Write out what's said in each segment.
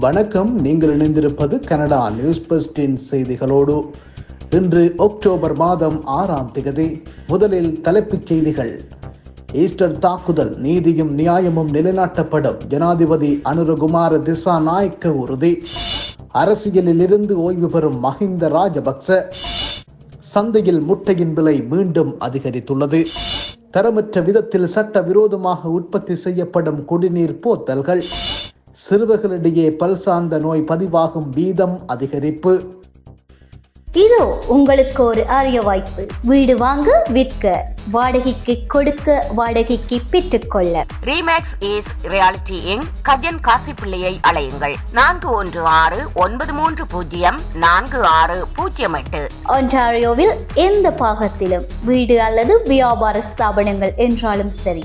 வணக்கம் நீங்கள் இணைந்திருப்பது கனடா நியூஸ் பஸ்டின் செய்திகளோடு. இன்று அக்டோபர் மாதம் ஆறாம் திகதி முதலில் தலைப்புச் செய்திகள். ஈஸ்டர் தாக்குதல் நீதியும் நியாயமும் நிலைநாட்டப்படும் ஜனாதிபதி அனுரகுமார திசா நாயக்க உறுதி. அரசியலில் இருந்து ஓய்வு பெறும் மஹிந்த ராஜபக்ச. சந்தையில் முட்டையின் விலை மீண்டும் அதிகரித்துள்ளது. தரமற்ற விதத்தில் சட்ட விரோதமாக உற்பத்தி செய்யப்படும் குடிநீர் போத்தல்கள். சிறுவர்களிடையே பல்சார்ந்த நோய் பதிவாகும் வீதம் அதிகரிப்பு. இதோ உங்களுக்கு ஒரு அரிய வாய்ப்பு. வீடு வாங்க விற்க வாடகைக்கு கொடுக்க வாடகைக்கு பெற்றுக்கொள்ள Remax ace realty in Gajan காசிப்பிள்ளையை அலையுங்கள் நான்கு ஒன்று ஆறு ஒன்பது மூன்று பூஜ்ஜியம் நான்கு ஆறு பூஜ்ஜியம் எட்டு. ஒன்டாரியோவில் எந்த பாகத்திலும் வீடு அல்லது வியாபார ஸ்தாபனங்கள் என்றாலும் சரி.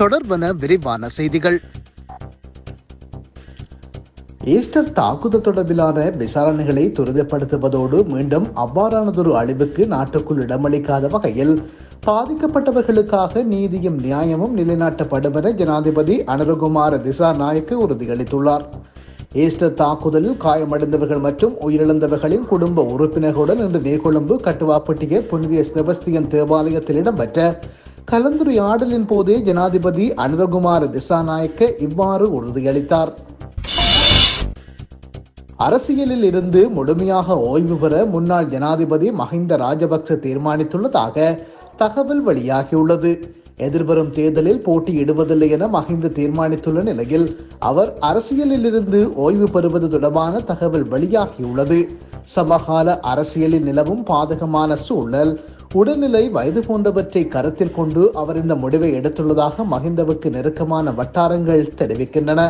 தொடர்பன விரிவான செய்திகள். ஈஸ்டர் தாக்குதல் தொடர்பிலான விசாரணைகளை துரிதப்படுத்துவதோடு மீண்டும் அவ்வாறானதொரு அழிவுக்கு நாட்டுக்குள் இடமளிக்காத வகையில் பாதிக்கப்பட்டவர்களுக்காக நீதியும் நியாயமும் நிலைநாட்டப்படும் என ஜனாதிபதி அனுரகுமார திசா நாயக்கு உறுதியளித்துள்ளார். ஈஸ்டர் தாக்குதலில் காயமடைந்தவர்கள் மற்றும் உயிரிழந்தவர்களின் குடும்ப உறுப்பினர்களுடன் இன்று நீர்கொழும்பு கட்டுவாப்பட்டிய புனித செபஸ்தியன் தேவாலயத்தில் இடம்பெற்ற கலந்துரையாடலின் போதே ஜனாதிபதி அனுரகுமார திசாநாயக்க இவ்வாறு உறுதியளித்தார். அரசியலில் இருந்து முழுமையாக ஓய்வு பெற முன்னாள் ஜனாதிபதி மஹிந்த ராஜபக்ச தீர்மானித்துள்ளதாக தகவல் வெளியாகியுள்ளது. எதிர்வரும் தேர்தலில் போட்டியிடுவதில்லை என மஹிந்த தீர்மானித்துள்ள நிலையில் அவர் அரசியலில் இருந்து ஓய்வு பெறுவது தொடர்பான தகவல் வெளியாகியுள்ளது. சமகால அரசியலில் நிலவும் பாதகமான சூழல் உடல்நிலை வயது போன்றவற்றை கருத்தில் கொண்டு அவர் இந்த முடிவை எடுத்துள்ளதாக மஹிந்தவுக்கு நெருக்கமான வட்டாரங்கள் தெரிவிக்கின்றன.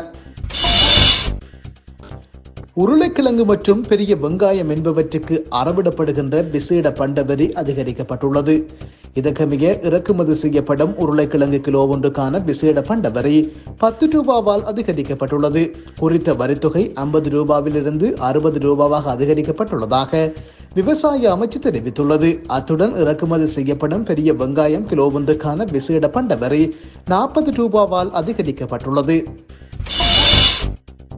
உருளைக்கிழங்கு மற்றும் பெரிய வெங்காயம் என்பவற்றுக்கு அறவிடப்படுகின்ற விசேட பண்ட வரி அதிகரிக்கப்பட்டுள்ளது. இதற்கமைய இறக்குமதி செய்யப்படும் உருளைக்கிழங்கு கிலோ ஒன்றுக்கான விசேட பண்ட வரி பத்து ரூபாவால் அதிகரிக்கப்பட்டுள்ளது. குறித்த வரித்தொகை ஐம்பது ரூபாவிலிருந்து அறுபது ரூபாவாக அதிகரிக்கப்பட்டுள்ளதாக விவசாய அமைச்சு தெரிவித்துள்ளது. அத்துடன் இறக்குமதி செய்யப்படும் பெரிய வெங்காயம் கிலோ ஒன்றுக்கான விசேட பண்ட நாற்பது ரூபாவால் அதிகரிக்கப்பட்டுள்ளது.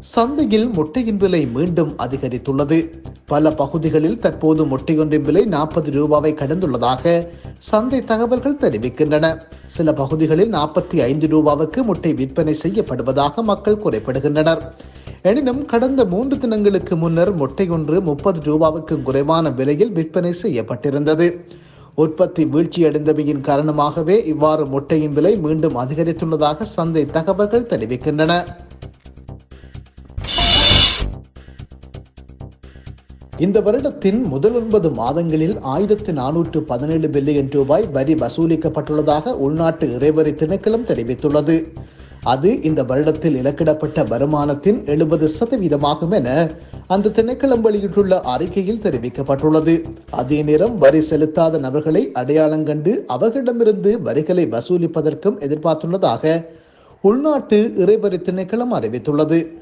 சந்தையில் முட்டையின் விலை மீண்டும் அதிகரித்துள்ளது. பல பகுதிகளில் தற்போது முட்டையொன்றின் விலை நாற்பது ரூபாவை கடந்துள்ளதாக சந்தை தகவல்கள் தெரிவிக்கின்றன. சில பகுதிகளில் நாற்பத்தி ஐந்து ரூபாவுக்கு முட்டை விற்பனை செய்யப்படுவதாக மக்கள் குறைப்படுகின்றனர். எனினும் கடந்த மூன்று தினங்களுக்கு முன்னர் முட்டை ஒன்று முப்பது ரூபாவுக்கு குறைவான விலையில் விற்பனை செய்யப்பட்டிருந்தது. உற்பத்தி வீழ்ச்சியடைந்தமையின் காரணமாகவே இவ்வாறு முட்டையின் விலை மீண்டும் அதிகரித்துள்ளதாக சந்தை தகவல்கள் தெரிவிக்கின்றன. இந்த வருடத்தின் முதல் ஒன்பது மாதங்களில் ஆயிரத்து நானூற்று பதினேழு பில்லியன் ரூபாய் வரி வசூலிக்கப்பட்டுள்ளதாக உள்நாட்டு இறைவரி திணைக்களம் தெரிவித்துள்ளது. அது இந்த வருடத்தில் இலக்கிடப்பட்ட வருமானத்தின் எழுபது சதவீதமாகும் என அந்த திணைக்களம் வெளியிட்டுள்ள அறிக்கையில் தெரிவிக்கப்பட்டுள்ளது. அதே நேரம் வரி செலுத்தாத நபர்களை அடையாளம் கண்டு அவர்களிடமிருந்து வரிகளை வசூலிப்பதற்கும் எதிர்பார்த்துள்ளதாக உள்நாட்டு இறைவரி திணைக்களம் அறிவித்துள்ளது.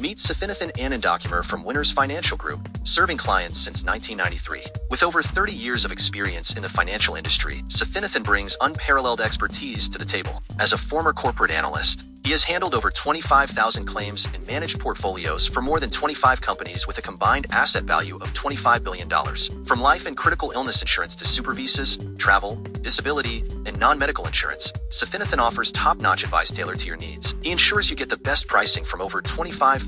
Meet Safinathon Anandocumer from Winners Financial Group, serving clients since 1993. With over 30 years of experience in the financial industry, Safinathon brings unparalleled expertise to the table. As a former corporate analyst, he has handled over 25,000 claims and managed portfolios for more than 25 companies with a combined asset value of $25 billion. From life and critical illness insurance to super visas, travel, disability, and non medical insurance, Safinathon offers top notch advice tailored to your needs. He ensures you get the best pricing from over 25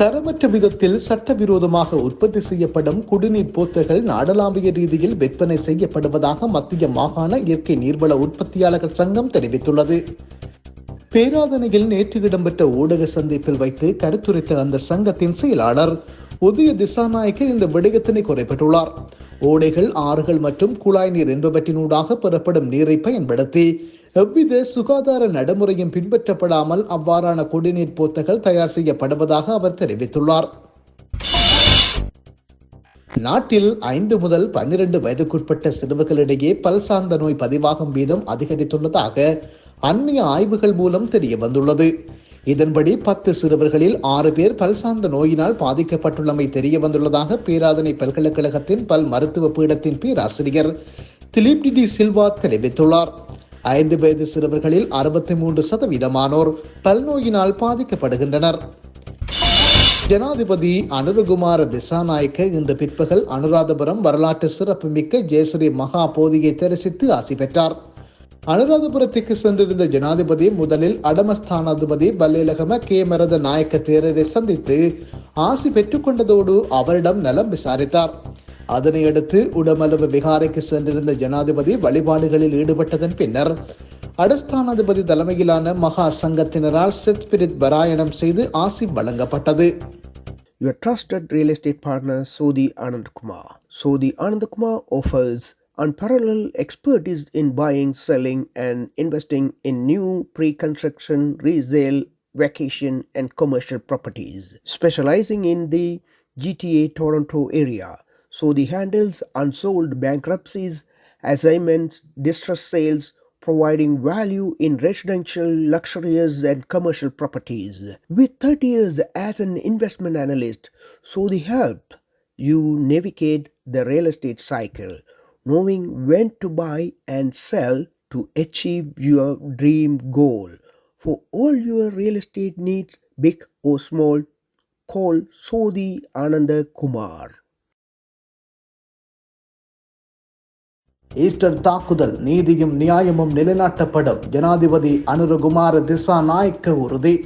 தரமற்ற விதத்தில் சட்டவிரோதமாக உற்பத்தி செய்யப்படும் குடிநீர் போத்தல்கள் நாடளாவிய ரீதியில் விற்பனை செய்யப்படுவதாக மத்திய மாகாண இயற்கை நீர்வள உற்பத்தியாளர்கள் சங்கம் தெரிவித்துள்ளது. பேராதனையில் நேற்று இடம்பெற்ற ஊடக சந்திப்பில் வைத்து கருத்துரைத்த அந்த சங்கத்தின் செயலாளர் உதய திசாநாயக்க இந்த விடயத்தினை குறைப்பட்டுள்ளார். ஓடைகள் ஆறுகள் மற்றும் குழாய் நீர் என்பவற்றினூடாக பெறப்படும் நீரை பயன்படுத்தி எவ்வித சுகாதார நடைமுறையும் பின்பற்றப்படாமல் அவ்வாறான குடிநீர் போத்தகள் தயார் செய்யப்படுவதாக அவர் தெரிவித்துள்ளார். நாட்டில் ஐந்து முதல் பன்னிரண்டு வயதுக்குட்பட்ட சிறுவர்களிடையே பல் சார்ந்த நோய் பதிவாகும் வீதம் அதிகரித்துள்ளதாக அண்மைய ஆய்வுகள் மூலம் தெரிய வந்துள்ளது இதன்படி பத்து சிறுவர்களில் ஆறு பேர் பல் சார்ந்த நோயினால் பாதிக்கப்பட்டுள்ளமை தெரிய வந்துள்ளதாக பேராதனை பல்கலைக்கழகத்தின் பல் மருத்துவ பீடத்தின் பேராசிரியர் திலீப் டி சில்வா தெரிவித்துள்ளார். ஐந்து வயது சிறுவர்களில் அறுபத்தி மூன்று சதவீதமானோர் பல்நோயினால் பாதிக்கப்படுகின்றனர். ஜனாதிபதி அனுரகுமார திசாநாயக்க இன்று பிற்பகல் அனுராதபுரம் வரலாற்று சிறப்புமிக்க ஜெயஸ்ரீ மகா போதியை தரிசித்து ஆசி பெற்றார். அனுராதபுரத்துக்கு சென்றிருந்த ஜனாதிபதி முதலில் அடமஸ்தானாதிபதி பல்லேலகம கே. மரத நாயக்க தேரரை சந்தித்து ஆசி பெற்றுக்கொண்டதோடு அவரிடம் நலம் விசாரித்தார். அதனை அடுத்து உடமளவு விகாரைக்கு சென்றிருந்த ஜனாதிபதி வழிபாடுகளில் ஈடுபட்டதன் பின்னர் அடஸ்தானாதிபதி தலைமையிலான மகா சங்கத்தினரால் செத்பிரித் பராயணம் செய்து ஆசி வழங்கப்பட்டது Your trusted real estate partner Sodhi Anand Kumar. Sodhi Anand Kumar offers unparalleled expertise in buying, selling, and investing in new pre-construction, resale, vacation, and commercial properties. Specializing in the GTA Toronto area, Sodhi handles unsold bankruptcies, assignments, distress sales, providing value in residential, luxurious, and commercial properties. With 30 years as an investment analyst, Sodhi help you navigate the real estate cycle, knowing when to buy and sell to achieve your dream goal. For all your real estate needs, big or small, call Sodhi Ananda Kumar. Easter தாக்குதல் நீதியும் நியாயமும் நிலைநாட்டப்படும். ஜனாதிபதி அனுரகுமார திசா நாயக்க உறுதி.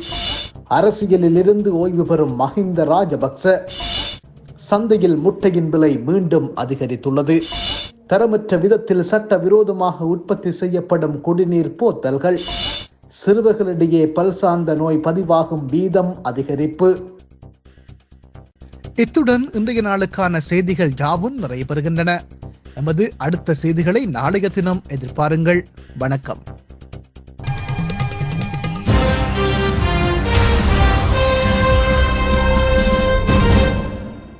அரசியலில் இருந்து ஓய்வு பெறும் மஹிந்த ராஜபக்ச. சந்தையில் முட்டையின் விலை மீண்டும் அதிகரித்துள்ளது. தரமற்ற விதத்தில் சட்ட விரோதமாக உற்பத்தி செய்யப்படும் குடிநீர் போத்தல்கள். சிறுவர்களிடையே பல்சார்ந்த நோய் பதிவாகும் வீதம் அதிகரிப்பு. இத்துடன் இன்றைய நாளுக்கான செய்திகள் யாவும் நிறைவு பெறுகின்றன. எமது அடுத்த செய்திகளை நாளைய தினம் எதிர்பாருங்கள். வணக்கம்.